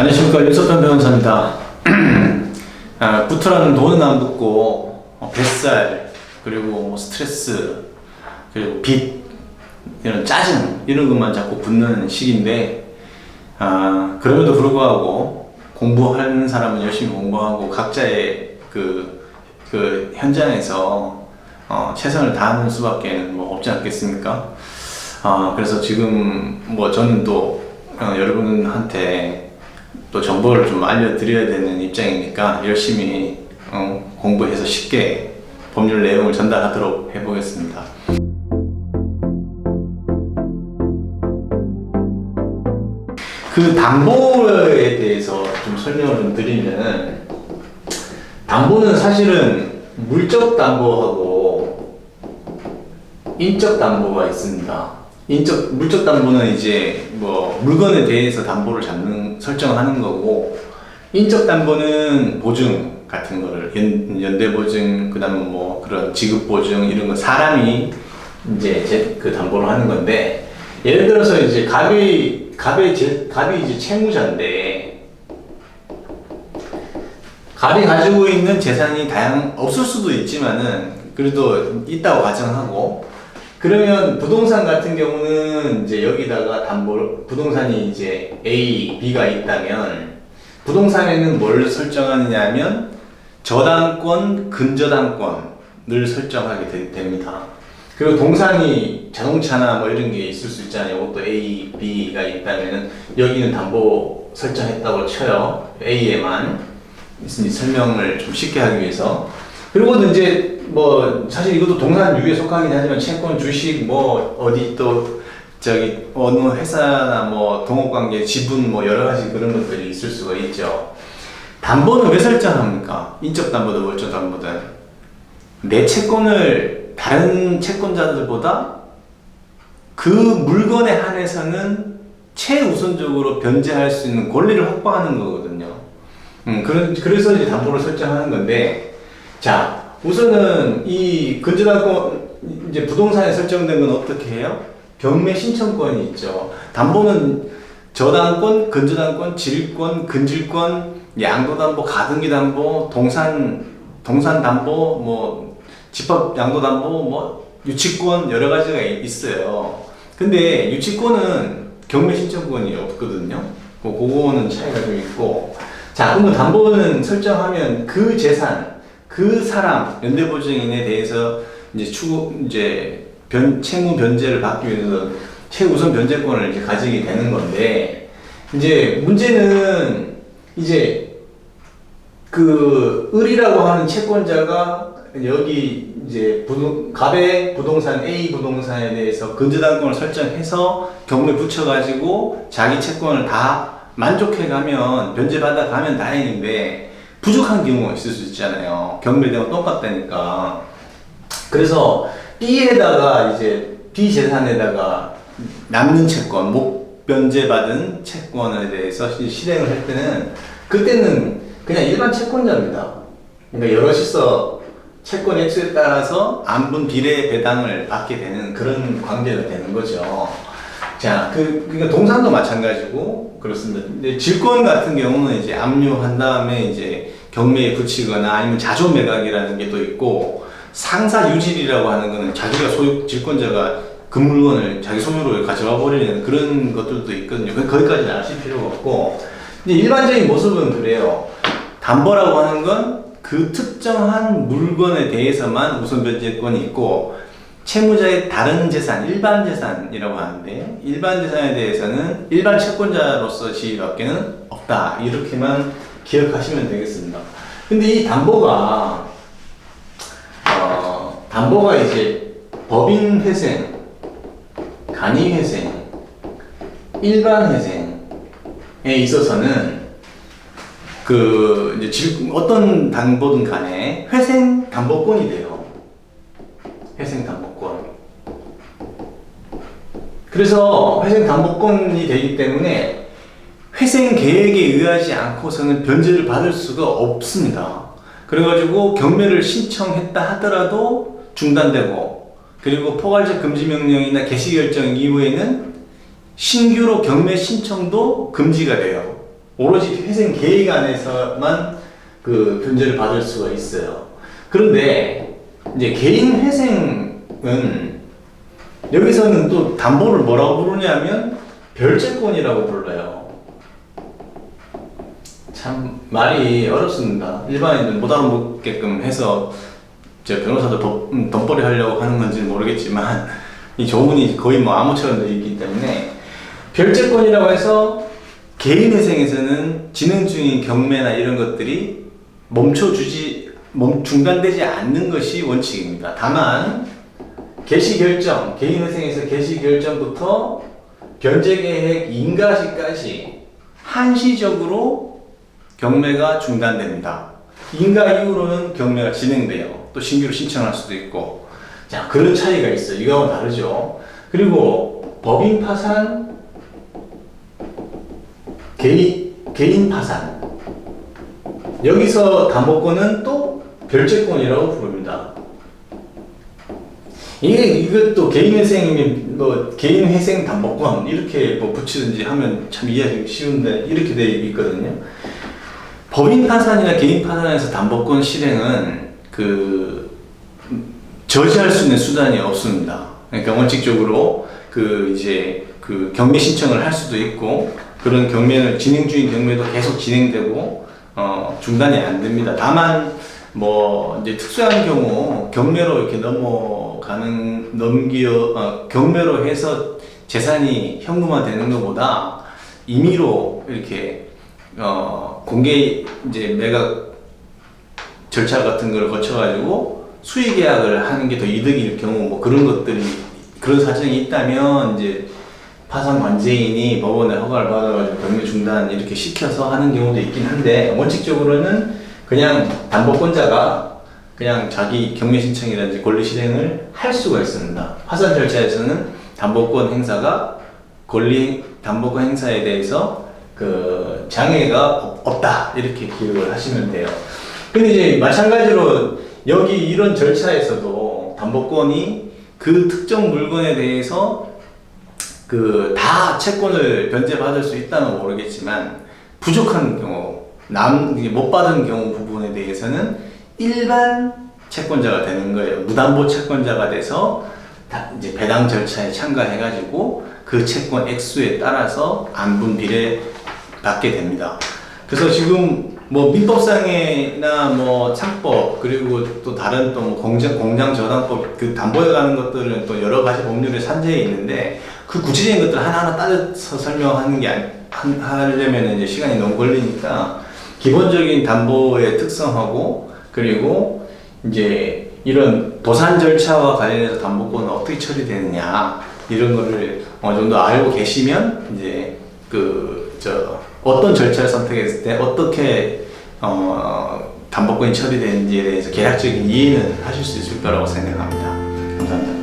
안녕하십니까 윤석현 변호사입니다. 아, 부트라는 돈은 안 붙고 어, 뱃살 그리고 뭐 스트레스 그리고 빚 이런 짜증 이런 것만 자꾸 붙는 시기인데 아, 그럼에도 불구하고 공부하는 사람은 열심히 공부하고 각자의 그, 그 현장에서 어, 최선을 다하는 수밖에 뭐 없지 않겠습니까? 아, 그래서 지금 뭐 저는 또 어, 여러분한테 또 정보를 좀 알려드려야 되는 입장이니까 열심히 어, 공부해서 쉽게 법률 내용을 전달하도록 해보겠습니다. 그 담보에 대해서 좀 설명을 좀 드리면 담보는 사실은 물적 담보하고 인적 담보가 있습니다. 인적 물적 담보는 이제 뭐 물건에 대해서 담보를 잡는 설정을 하는 거고 인적 담보는 보증 같은 거를 연, 연대 보증 그다음에 뭐 그런 지급 보증 이런 거 사람이 이제 제, 그 담보를 하는 건데 예를 들어서 이제 갑이 갑의 제, 갑이 이제 채무자인데 갑이 가지고 있는 재산이 다양 없을 수도 있지만은 그래도 있다고 가정하고 그러면 부동산 같은 경우는 이제 여기다가 담보 부동산이 이제 A, B가 있다면 부동산에는 뭘 설정하느냐면 저당권, 근저당권을 설정하게 되- 됩니다. 그리고 동산이 자동차나 뭐 이런 게 있을 수 있잖아요. 이것도 A, B가 있다면은 여기는 담보 설정했다고 쳐요. A에만 설명을 좀 쉽게 하기 위해서. 그리고 이제 뭐 사실 이것도 동산 유에 속하긴 하지만 채권, 주식 뭐 어디 또 저기 어느 회사나 뭐 동업관계, 지분 뭐 여러 가지 그런 것들이 있을 수가 있죠. 담보는 왜 설정합니까? 인적 담보든 월적 담보든 내 채권을 다른 채권자들보다 그 물건에 한해서는 최우선적으로 변제할 수 있는 권리를 확보하는 거거든요. 음, 그런, 그래서 이제 담보를 설정하는 건데, 자, 우선은 이 근저당권, 이제 부동산에 설정된 건 어떻게 해요? 경매 신청권이 있죠. 담보는 저당권, 근저당권, 질권, 근질권, 양도담보, 가등기담보, 동산, 동산담보, 뭐, 집합 양도담보, 뭐, 유치권, 여러 가지가 이- 있어요. 근데 유치권은 경매 신청권이 없거든요. 그- 그거는 차이가 좀 있고. 자, 그러면 담보는 설정하면 그 재산, 그 사람, 연대보증인에 대해서 이제 추, 이제 변, 채무 변제를 받기 위해서 최우선 변제권을 이제 가지게 되는 건데, 이제 문제는 이제 그 을이라고 하는 채권자가 여기 이제 부동, 갑의 부동산 A 부동산에 대해서 근저당권을 설정해서 경매 붙여가지고 자기 채권을 다 만족해가면 변제받아 가면 다행인데 부족한 경우가 있을 수 있잖아요. 경매대가 똑같다니까. 그래서 B에다가 이제 B 재산에다가 남는 채권, 못 변제받은 채권에 대해서 시- 실행을 할 때는 그때는 그냥 일반 채권자입니다. 그러니까 여럿이서 채권 액수에 따라서 안분 비례 배당을 받게 되는 그런 관계가 되는 거죠. 자, 그, 그러니까 동산도 마찬가지고 그렇습니다. 근데 질권 같은 경우는 이제 압류한 다음에 이제 경매에 붙이거나 아니면 자조 매각이라는 게 또 있고 상사 유질이라고 하는 거는 자기가 소유 질권자가 그 물건을 자기 소유로 가져와 버리는 그런 것들도 있거든요. 그- 거기까지는 아실 필요가 없고 근데 일반적인 모습은 그래요. 담보라고 하는 건 그 특정한 물건에 대해서만 우선 변제권이 있고 채무자의 다른 재산, 일반 재산이라고 하는데 일반 재산에 대해서는 일반 채권자로서 지위밖에는 없다. 이렇게만 기억하시면 되겠습니다. 근데 이 담보가 어, 담보가 이제 법인 회생, 간이 회생, 일반 회생에 있어서는 그 이제 질- 어떤 담보든 간에 회생 담보권이 돼요. 회생 담보권. 그래서 회생 담보권이 되기 때문에 회생 계획에 의하지 않고서는 변제를 받을 수가 없습니다. 그래가지고 경매를 신청했다 하더라도 중단되고 그리고 포괄적 금지 명령이나 개시 결정 이후에는 신규로 경매 신청도 금지가 돼요. 오로지 회생 계획 안에서만 그 변제를 받을 수가 있어요. 그런데 이제 개인 회생은 여기서는 또 담보를 뭐라고 부르냐면 별채권이라고 불러요. 참 말이 어렵습니다. 일반인들 못 알아먹게끔 해서 제 변호사도 덧, 음, 하려고 하는 건지 는 모르겠지만 이 조문이 거의 뭐 암호처럼 되어 있기 때문에 별채권이라고 해서 개인 회생에서는 진행 중인 경매나 이런 것들이 멈춰주지 멈 중단되지 않는 것이 원칙입니다. 다만 개시 결정 개인 회생에서 개시 결정부터 변제 계획 인가시까지 한시적으로 경매가 중단됩니다. 인가 이후로는 경매가 진행돼요. 또 신규로 신청할 수도 있고. 자, 그런 차이가 있어요. 이거하고 다르죠. 그리고 법인 파산, 개인, 개인 파산. 여기서 담보권은 또 별채권이라고 부릅니다. 이게 이것도 개인 회생이면 뭐 개인 회생 담보권 이렇게 뭐 붙이든지 하면 참 이해하기 쉬운데 이렇게 돼 있거든요. 법인 파산이나 개인 파산에서 담보권 실행은 그 저지할 수 있는 수단이 없습니다. 그러니까 원칙적으로 그 이제 그 경매 신청을 할 수도 있고 그런 경매는 진행 중인 경매도 계속 진행되고 어 중단이 안 됩니다. 다만 뭐 이제 특수한 경우 경매로 이렇게 넘어 가는 넘기어 어, 경매로 해서 재산이 현금화되는 것보다 임의로 이렇게 어 공개 이제 매각 절차 같은 걸 거쳐가지고 수의 계약을 하는 게 더 이득일 경우 뭐 그런 것들이 그런 사정이 있다면 이제 파산 관제인이 법원에 허가를 받아가지고 경매 중단 이렇게 시켜서 하는 경우도 있긴 한데 원칙적으로는 그냥 담보권자가 그냥 자기 경매 신청이라든지 권리 실행을 할 수가 있습니다. 파산 절차에서는 담보권 행사가 권리 담보권 행사에 대해서 그 장애가 없- 없다 이렇게 기억을 하시면 돼요. 근데 이제 마찬가지로 여기 이런 절차에서도 담보권이 그 특정 물건에 대해서 그 다 채권을 변제받을 수 있다는 모르겠지만 부족한 경우 남 못 받은 경우 부분에 대해서는 일반 채권자가 되는 거예요. 무담보 채권자가 돼서 다 이제 배당 절차에 참가해가지고 그 채권 액수에 따라서 안분 비례 받게 됩니다. 그래서 지금 뭐 민법상이나 뭐 창법 그리고 또 다른 또 뭐 공장 공장 저당법 그 담보에 가는 것들은 또 여러 가지 법률에 산재해 있는데 그 구체적인 것들 하나하나 따져서 설명하는 게 하려면 이제 시간이 너무 걸리니까 기본적인 담보의 특성하고 그리고 이제 이런 도산 절차와 관련해서 담보권은 어떻게 처리되느냐 이런 거를 어느 정도 알고 계시면 이제 그 저 어떤 절차를 선택했을 때 어떻게 어 담보권이 처리되는지에 대해서 계략적인 이해는 하실 수 있을 거라고 생각합니다. 감사합니다.